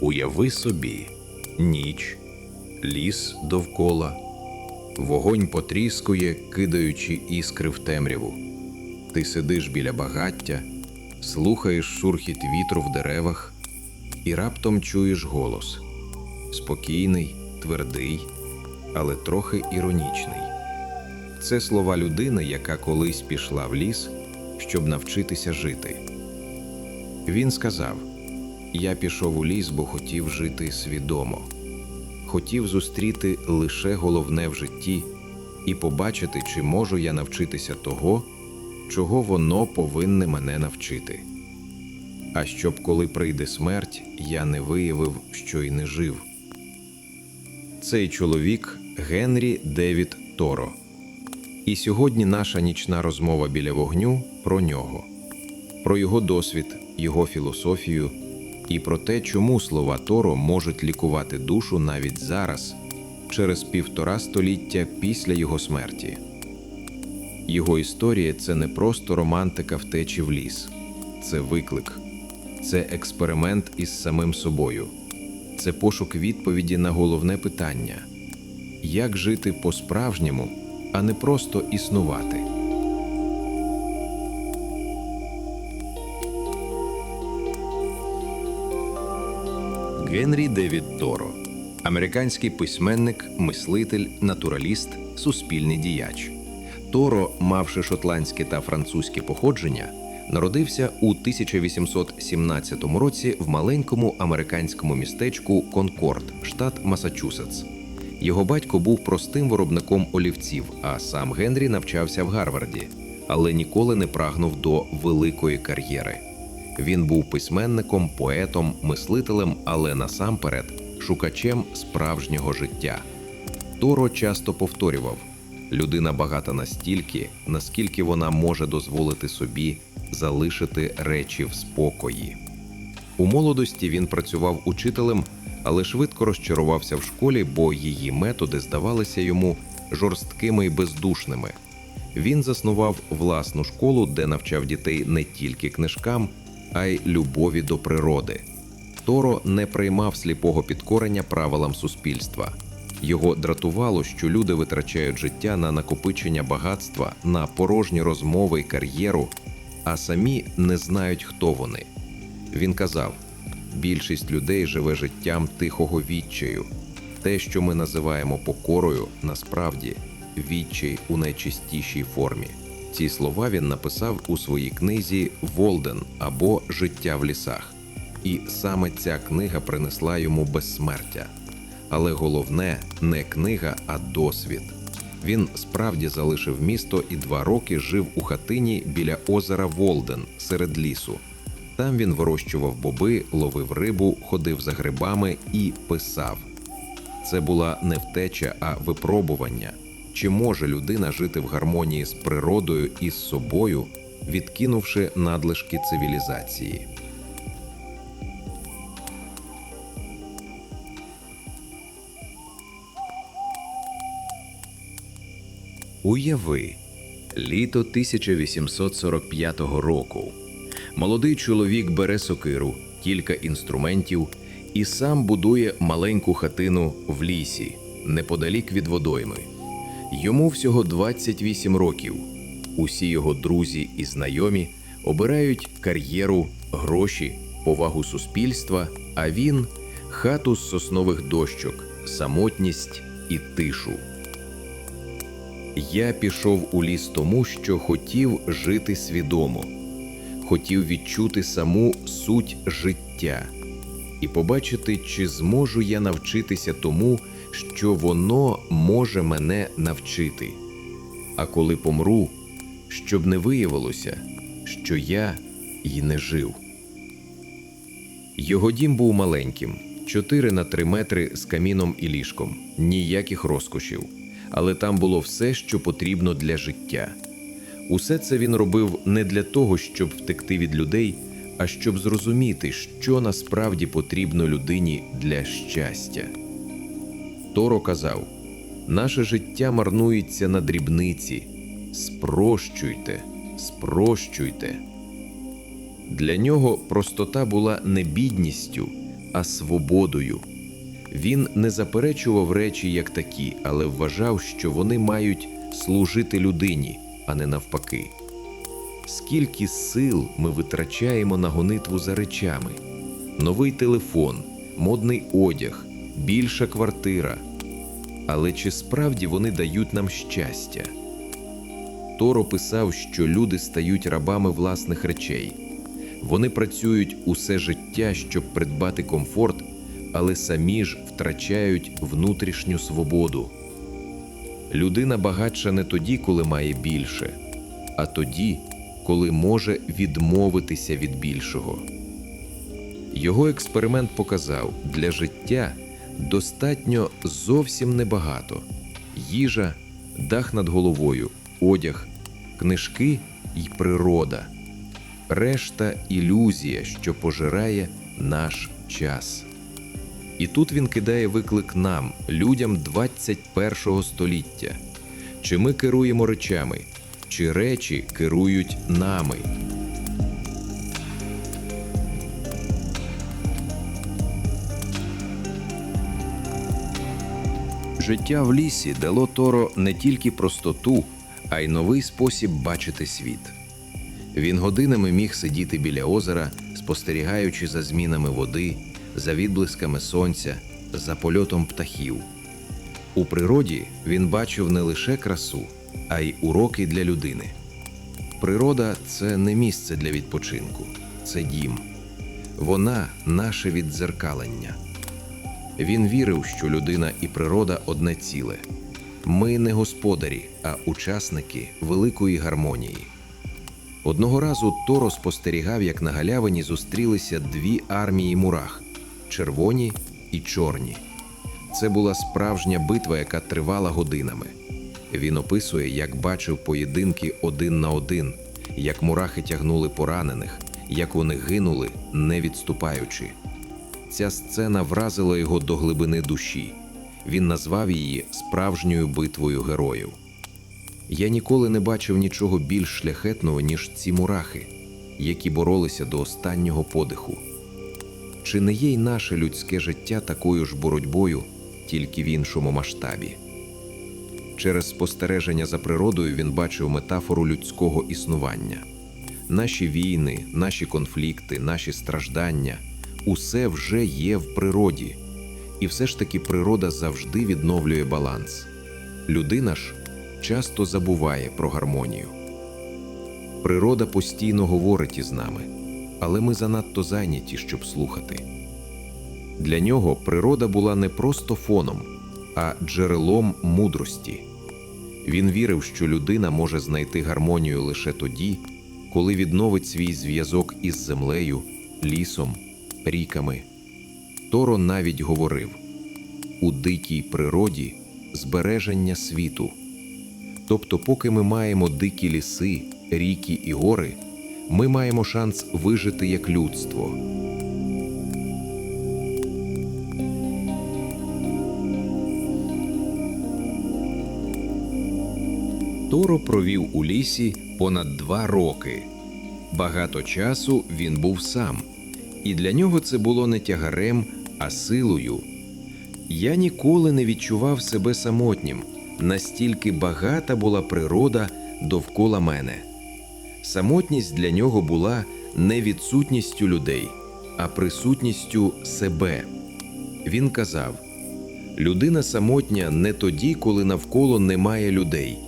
Уяви собі ніч, ліс довкола, вогонь потріскує, кидаючи іскри в темряву. Ти сидиш біля багаття, слухаєш шурхіт вітру в деревах і раптом чуєш голос спокійний, твердий, але трохи іронічний. Це слова людини, яка колись пішла в ліс, щоб навчитися жити. Він сказав: Я пішов у ліс, бо хотів жити свідомо, хотів зустріти лише головне в житті і побачити, чи можу я навчитися того, чого воно повинне мене навчити. А щоб коли прийде смерть, я не виявив, що й не жив. Цей чоловік Генрі Девід Торо. І сьогодні наша нічна розмова біля вогню про нього, про його досвід, його філософію і про те, чому слова Торо можуть лікувати душу навіть зараз, через півтора століття після його смерті. Його історія це не просто романтика втечі в ліс, це виклик, це експеримент із самим собою, це пошук відповіді на головне питання як жити по-справжньому, а не просто існувати. Генрі Девід Торо, американський письменник, мислитель, натураліст, суспільний діяч. Торо, мавши шотландське та французьке походження, народився у 1817 році в маленькому американському містечку Конкорд, штат Масачусетс. Його батько був простим виробником олівців, а сам Генрі навчався в Гарварді, але ніколи не прагнув до великої кар'єри. Він був письменником, поетом, мислителем, але насамперед шукачем справжнього життя. Торо часто повторював: людина багата настільки, наскільки вона може дозволити собі залишити речі в спокої. У молодості він працював учителем, але швидко розчарувався в школі, бо її методи здавалися йому жорсткими і бездушними. Він заснував власну школу, де навчав дітей не тільки книжкам, а й любові до природи. Торо не приймав сліпого підкорення правилам суспільства. Його дратувало, що люди витрачають життя на накопичення багатства, на порожні розмови й кар'єру, а самі не знають, хто вони. Він казав: більшість людей живе життям тихого відчаю. Те, що ми називаємо покорою, насправді відчай у найчистішій формі. Ці слова він написав у своїй книзі Волден або Життя в лісах. І саме ця книга принесла йому безсмертя. Але головне не книга, а досвід. Він справді залишив місто і два роки жив у хатині біля озера Волден серед лісу. Там він вирощував боби, ловив рибу, ходив за грибами і писав. Це була не втеча, а випробування. Чи може людина жити в гармонії з природою і з собою, відкинувши надлишки цивілізації? Уяви літо 1845 року. Молодий чоловік бере сокиру, кілька інструментів і сам будує маленьку хатину в лісі, неподалік від водойми. Йому всього 28 років. Усі його друзі і знайомі обирають кар'єру, гроші, повагу суспільства, а він хату з соснових дощок, самотність і тишу. Я пішов у ліс тому, що хотів жити свідомо, хотів відчути саму суть життя і побачити, чи зможу я навчитися тому, що воно може мене навчити. А коли помру, щоб не виявилося, що я й не жив. Його дім був маленьким 4 на 3 метри з каміном і ліжком, ніяких розкошів, але там було все, що потрібно для життя. Усе це він робив не для того, щоб втекти від людей, а щоб зрозуміти, що насправді потрібно людині для щастя. Торо казав: наше життя марнується на дрібниці. Спрощуйте, спрощуйте. Для нього простота була не бідністю, а свободою. Він не заперечував речі як такі, але вважав, що вони мають служити людині, а не навпаки. Скільки сил ми витрачаємо на гонитву за речами: новий телефон, модний одяг, більша квартира. Але чи справді вони дають нам щастя? Торо писав, що люди стають рабами власних речей. Вони працюють усе життя, щоб придбати комфорт, але самі ж втрачають внутрішню свободу. Людина багатша не тоді, коли має більше, а тоді, коли може відмовитися від більшого. Його експеримент показав, для життя достатньо зовсім небагато: їжа, дах над головою, одяг, книжки й природа. Решта ілюзія, що пожирає наш час. І тут він кидає виклик нам, людям 21 століття. Чи ми керуємо речами, чи речі керують нами? Життя в лісі дало Торо не тільки простоту, а й новий спосіб бачити світ. Він годинами міг сидіти біля озера, спостерігаючи за змінами води, за відблисками сонця, за польотом птахів. У природі він бачив не лише красу, а й уроки для людини. Природа це не місце для відпочинку, це дім. Вона наше віддзеркалення. Він вірив, що людина і природа одне ціле. Ми не господарі, а учасники великої гармонії. Одного разу Торо спостерігав, як на галявині зустрілися дві армії мурах червоні і чорні. Це була справжня битва, яка тривала годинами. Він описує, як бачив поєдинки один на один, як мурахи тягнули поранених, як вони гинули, не відступаючи. Ця сцена вразила його до глибини душі. Він назвав її справжньою битвою героїв. Я ніколи не бачив нічого більш шляхетного, ніж ці мурахи, які боролися до останнього подиху. Чи не є й наше людське життя такою ж боротьбою, тільки в іншому масштабі? Через спостереження за природою він бачив метафору людського існування. Наші війни, наші конфлікти, наші страждання усе вже є в природі, і все ж таки природа завжди відновлює баланс. Людина ж часто забуває про гармонію. Природа постійно говорить із нами, але ми занадто зайняті, щоб слухати. Для нього природа була не просто фоном, а джерелом мудрості. Він вірив, що людина може знайти гармонію лише тоді, коли відновить свій зв'язок із землею, лісом, ріками. Торо навіть говорив у дикій природі збереження світу. Тобто, поки ми маємо дикі ліси, ріки і гори, ми маємо шанс вижити як людство. Торо провів у лісі понад два роки. Багато часу він був сам, і для нього це було не тягарем, а силою. Я ніколи не відчував себе самотнім, настільки багата була природа довкола мене. Самотність для нього була не відсутністю людей, а присутністю себе. Він казав: людина самотня не тоді, коли навколо немає людей,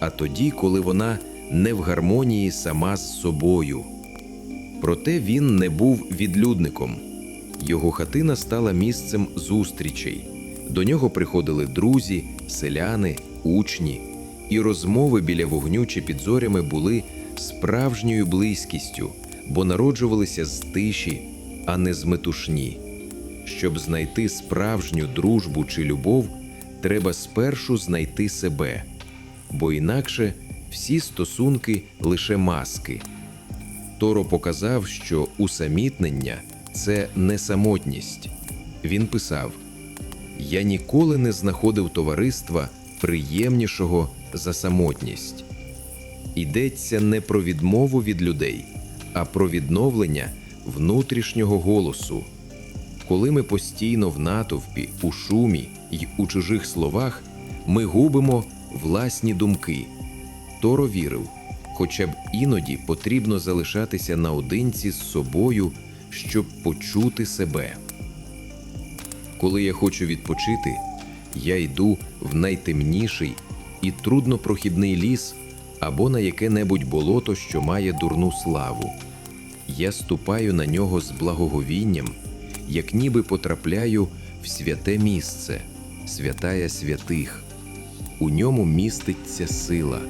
а тоді, коли вона не в гармонії сама з собою. Проте він не був відлюдником. Його хатина стала місцем зустрічей. До нього приходили друзі, селяни, учні, і розмови біля вогню чи під зорями були справжньою близькістю, бо народжувалися з тиші, а не з метушні. Щоб знайти справжню дружбу чи любов, треба спершу знайти себе, бо інакше всі стосунки лише маски. Торо показав, що усамітнення це не самотність. Він писав: Я ніколи не знаходив товариства приємнішого за самотність. Йдеться не про відмову від людей, а про відновлення внутрішнього голосу. Коли ми постійно в натовпі, у шумі й у чужих словах, ми губимо власні думки. Торо вірив, хоча б іноді потрібно залишатися наодинці з собою, щоб почути себе. Коли я хочу відпочити, я йду в найтемніший і труднопрохідний ліс або на яке-небудь болото, що має дурну славу. Я ступаю на нього з благоговінням, як ніби потрапляю в святе місце, святая святих. У ньому міститься сила.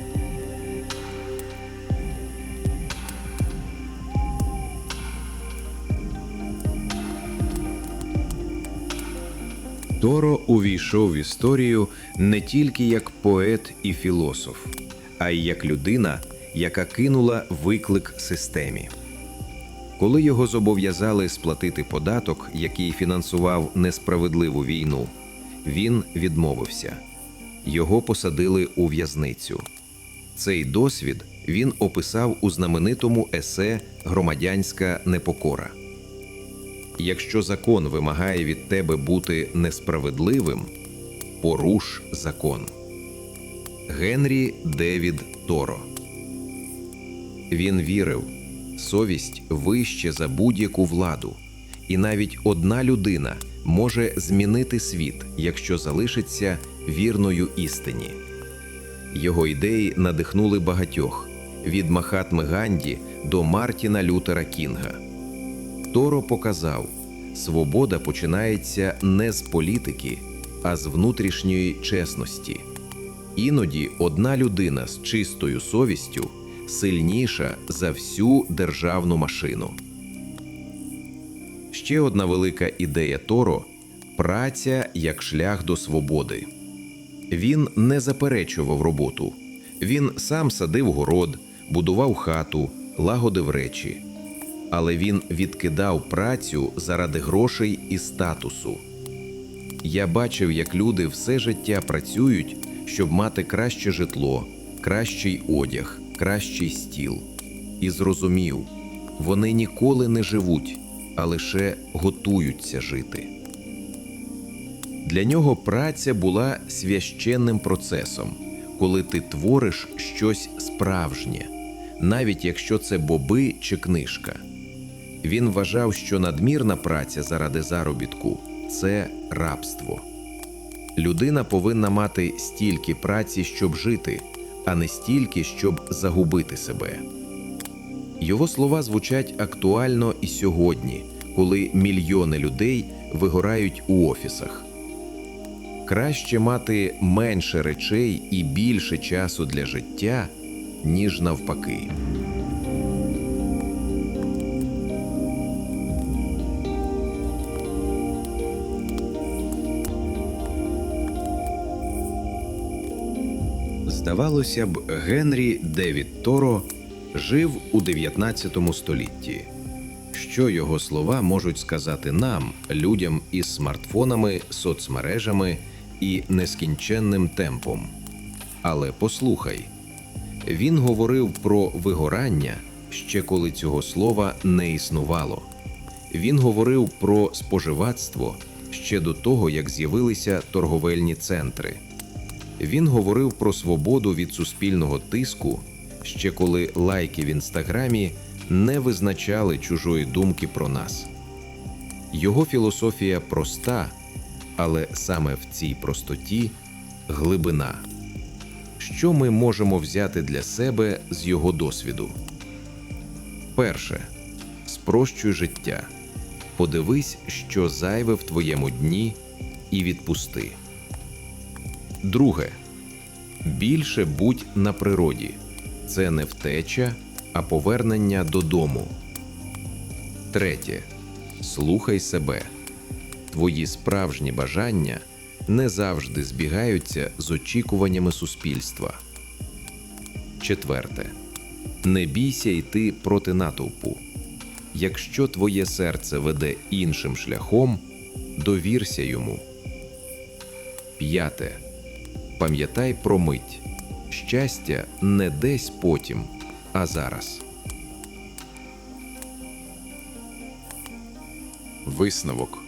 Торо увійшов в історію не тільки як поет і філософ, а й як людина, яка кинула виклик системі. Коли його зобов'язали сплатити податок, який фінансував несправедливу війну, він відмовився. Його посадили у в'язницю. Цей досвід він описав у знаменитому есе Громадянська непокора. Якщо закон вимагає від тебе бути несправедливим, поруш закон. Генрі Девід Торо. Він вірив, совість вище за будь-яку владу, і навіть одна людина може змінити світ, якщо залишиться вірною істині. Його ідеї надихнули багатьох від Махатми Ганді до Мартіна Лютера Кінга. Торо показав, свобода починається не з політики, а з внутрішньої чесності. Іноді одна людина з чистою совістю сильніша за всю державну машину. Ще одна велика ідея Торо праця як шлях до свободи. Він не заперечував роботу. Він сам садив город, будував хату, лагодив речі. Але він відкидав працю заради грошей і статусу. Я бачив, як люди все життя працюють, щоб мати краще житло, кращий одяг, кращий стіл. І зрозумів, вони ніколи не живуть, а лише готуються жити. Для нього праця була священним процесом, коли ти твориш щось справжнє, навіть якщо це боби чи книжка. Він вважав, що надмірна праця заради заробітку це рабство. Людина повинна мати стільки праці, щоб жити, а не стільки, щоб загубити себе. Його слова звучать актуально і сьогодні, коли мільйони людей вигорають у офісах. Краще мати менше речей і більше часу для життя, ніж навпаки. Здавалося б, Генрі Девід Торо жив у 19 столітті. Що його слова можуть сказати нам, людям із смартфонами, соцмережами і нескінченним темпом? Але послухай, він говорив про вигорання ще коли цього слова не існувало. Він говорив про споживацтво ще до того, як з'явилися торговельні центри. Він говорив про свободу від суспільного тиску, ще коли лайки в інстаграмі не визначали чужої думки про нас. Його філософія проста, але саме в цій простоті глибина. Що ми можемо взяти для себе з його досвіду? Перше. Спрощуй життя. Подивись, що зайве в твоєму дні, і відпусти. Друге. Більше будь на природі. Це не втеча, а повернення додому. Третє. Слухай себе. Твої справжні бажання не завжди збігаються з очікуваннями суспільства. Четверте. Не бійся йти проти натовпу. Якщо твоє серце веде іншим шляхом, довірся йому. П'яте. Пам'ятай про мить. Щастя не десь потім, а зараз. Висновок.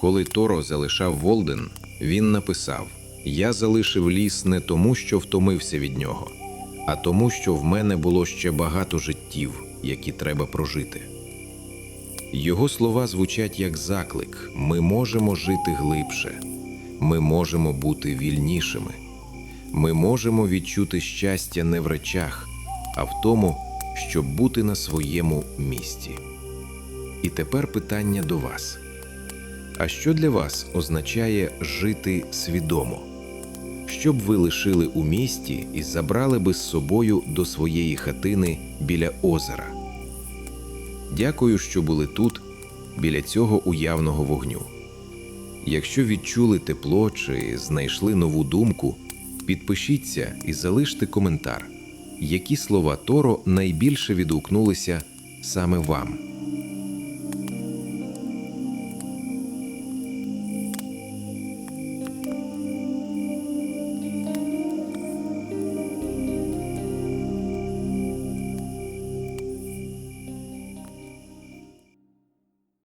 Коли Торо залишав Волден, він написав: Я залишив ліс не тому, що втомився від нього, а тому, що в мене було ще багато життів, які треба прожити. Його слова звучать як заклик: ми можемо жити глибше, ми можемо бути вільнішими, ми можемо відчути щастя не в речах, а в тому, щоб бути на своєму місці. І тепер питання до вас. А що для вас означає жити свідомо? Що б ви лишили у місті і забрали би з собою до своєї хатини біля озера? Дякую, що були тут, біля цього уявного вогню. Якщо відчули тепло чи знайшли нову думку, підпишіться і залиште коментар, які слова Торо найбільше відгукнулися саме вам.